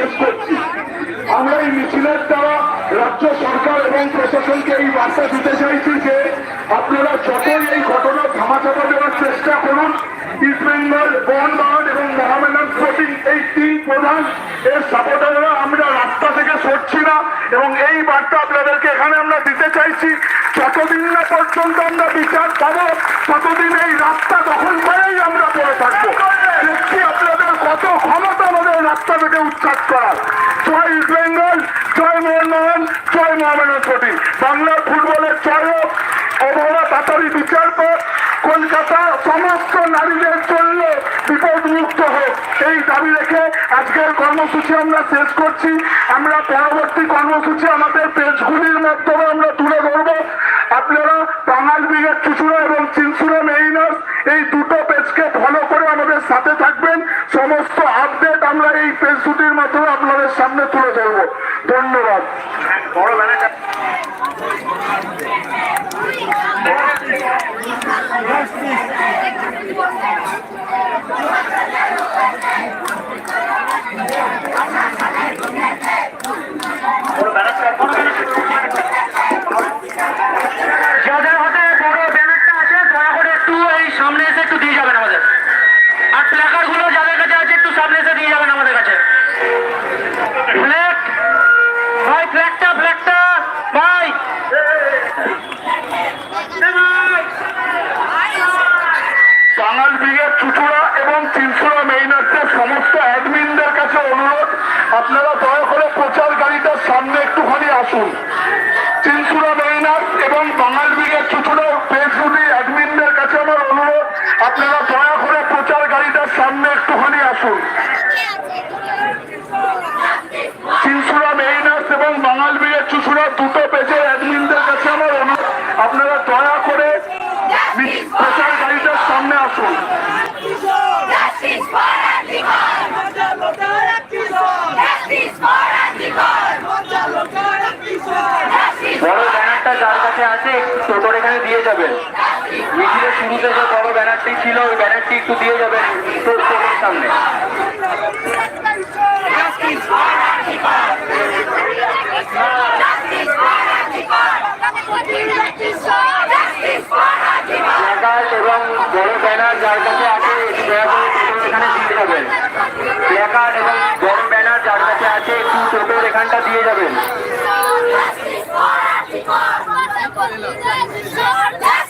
শেষ করছি। আমরা এই মিছিলের দ্বারা রাজ্য সরকার এবং প্রশাসনকে এই বার্তা দিতে চাইছি যে আপনারা যতই এই ঘটনা ধামাচাপা দেওয়ার চেষ্টা করুন ইস্ট বেঙ্গল বন বাহান এবং মহামেলান এই তিন প্রধান এর সাপোর্টাররা আমরা রাস্তা থেকে সরছি না এবং এই বার্তা আপনাদেরকে এখানে আমরা দিতে চাইছি, যতদিন না পর্যন্ত আমরা বিচার পাবো, ততদিন এই রাস্তা দখল করেই আমরা পড়ে থাকব। দেখছি আপনাদের কত ক্ষমতা আমাদের রাস্তা থেকে উচ্ছাদ করার জয় ইস্ট বেঙ্গল, জয় মোহনমোহন জয় মোহামেডান স্পোর্টিং বাংলার ফুটবলের চয়ক অবহেলা তাড়াতাড়ি বিচার পর কলকাতা সমস্ত নারীদের জন্য বিপদমুক্ত হোক। এই দাবি রেখে আজকের কর্মসূচি আমরা শেষ করছি। আমরা পরবর্তী কর্মসূচি আমাদের পেজগুলির মাধ্যমে আমরা তুলে ধরবো। আপনারা বাঙাল ব্রিগেড চুচুড়া এবং চিনসুরা মেইনার্স এই দুটো পেজকে ফলো করে আমাদের সাথে থাকবেন। সমস্ত আপডেট আমরা এই প্রেস দুটির মাধ্যমে আপনাদের সামনে তুলে ধরব। ধন্যবাদ ব্যানারটা যাদের হাতে বড় ব্যানারটা আছে দয়া করে একটু এই সামনে এসে একটু দিয়ে যাবেন আমাদের আর প্ল্যাকারগুলো যাদের কাছে আছে একটু সামনে এসে দিয়ে যাবেন আমাদের কাছে ফ্ল্যাগ ভাই ফ্ল্যাগটা ফ্ল্যাগটা ভাই বাঙাল ব্রিগেড চুচুড়া এবং চিনসুরা মেইনার্সের সমস্ত অ্যাডমিনদের কাছে অনুরোধ আপনারা দয়া করে প্রচার গাড়িটার সামনে একটুখানি আসুন চিনসুরা বেঙ্গার এবং বাঙাল বিগের ছোট ফেসবুকে অ্যাডমিনদের কাছে আমার অনুরোধ, আপনারা দয়া করে প্রচার গাড়িটার সামনে একটুখানি আসুন। চিনসুরা মেইনার্স এবং বাঙাল বিয়ের চুচুড়ার দুটো পেজের অ্যাডমিনদের কাছে আমার অনুরোধ আপনারা দয়া করে মিস- প্রচার গাড়িটার সামনে আসুন Justice for Antigone! Justice for Antigone! Justice বড় ব্যানারটা যার কাছে আছে টোটোর এখানে দিয়ে যাবেন মিছিলের শুরুতে যে বড় ব্যানারটি ছিল, ওই ব্যানারটি একটু দিয়ে যাবেন টোটোর সামনে। এবং বড় ব্যানার যার কাছে আছে, একটু দয়া করে এখানে দিয়ে যাবেন প্ল্যাকার্ড এবং বড় ব্যানার যার কাছে আছে, একটু টোটোর এখানটা দিয়ে যাবেন! Justice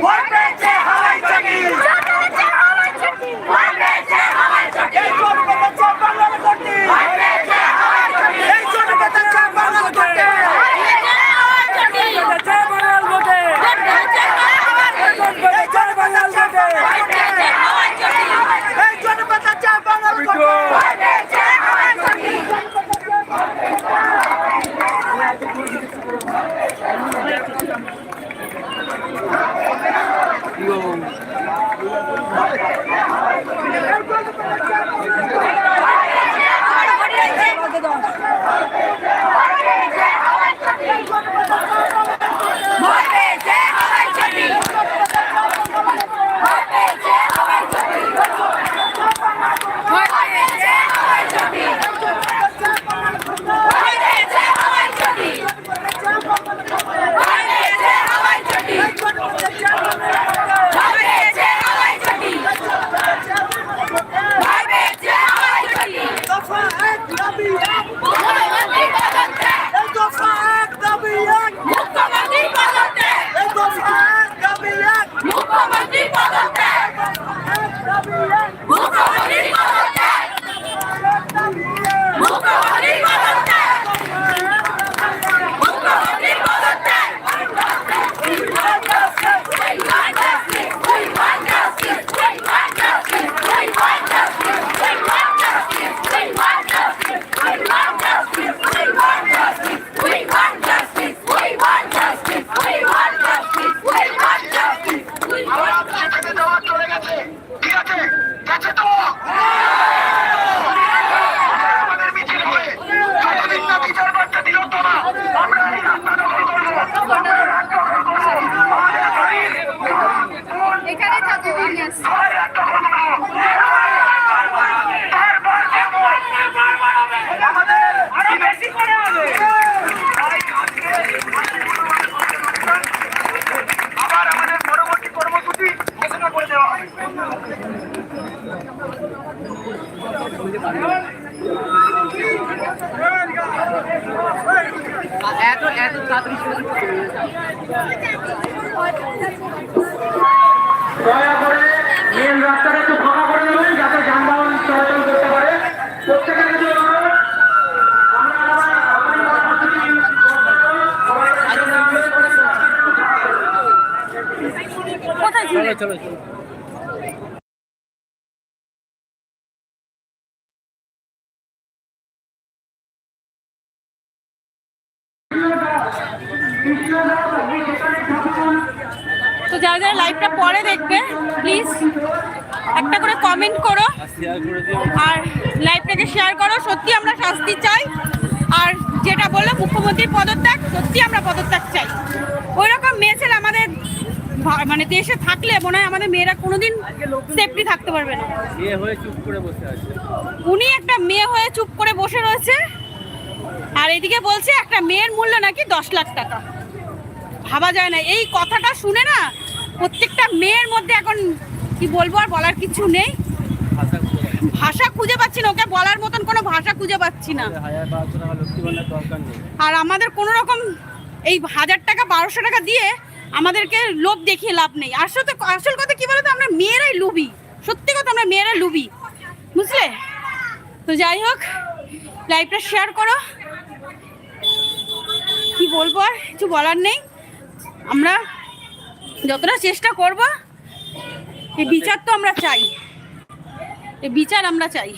What দয়া করে মেন রাস্তাটা একটু ফাঁকা করে দেবেন যাতে যানবাহন চলাচল করতে পারে। প্রত্যেকের কাছে চলো চলো চলো। Thank you. তো যারা যারা লাইভটা পরে দেখবে প্লিজ একটা করে কমেন্ট করো আর লাইভটাকে শেয়ার করো। সত্যি আমরা শাস্তি চাই। আর যেটা বলল মুখ্যমন্ত্রীর পদত্যাগ সত্যি আমরা পদত্যাগ চাই। ওই রকম মেয়ে ছেলে আমাদের মানে দেশে থাকলে মনে হয় আমাদের মেয়েরা কোনোদিন সেফটি থাকতে পারবে না। উনি একটা মেয়ে হয়ে চুপ করে বসে রয়েছে। আর এদিকে বলছে একটা মেয়ের মূল্য নাকি দশ লাখ টাকা। ভাবা যায় না। এই কথাটা শুনে না প্রত্যেকটা মেয়ের মধ্যে এখন কি বলব আর বলার কিছু নেই। ভাষা খুঁজে পাচ্ছি না ওকে বলার মতন কোনো ভাষা খুঁজে পাচ্ছি না। আর আমাদের কোনো রকম এই হাজার টাকা বারোশো টাকা দিয়ে আমাদেরকে লোভ দেখিয়ে লাভ নেই। আসলে আসল কথা কি বলতো আমরা মেয়েরাই লুবি সত্যি কথা আমরা মেয়েরা লুবি বুঝলে? তো যাই হোক লাইভটা শেয়ার করো। কি বলব আর কিছু বলার নেই। আমরা যতটা চেষ্টা করব এই বিচার তো আমরা চাই। এই বিচার আমরা চাই।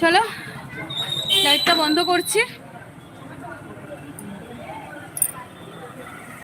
চলো লাইটটা বন্ধ করছি।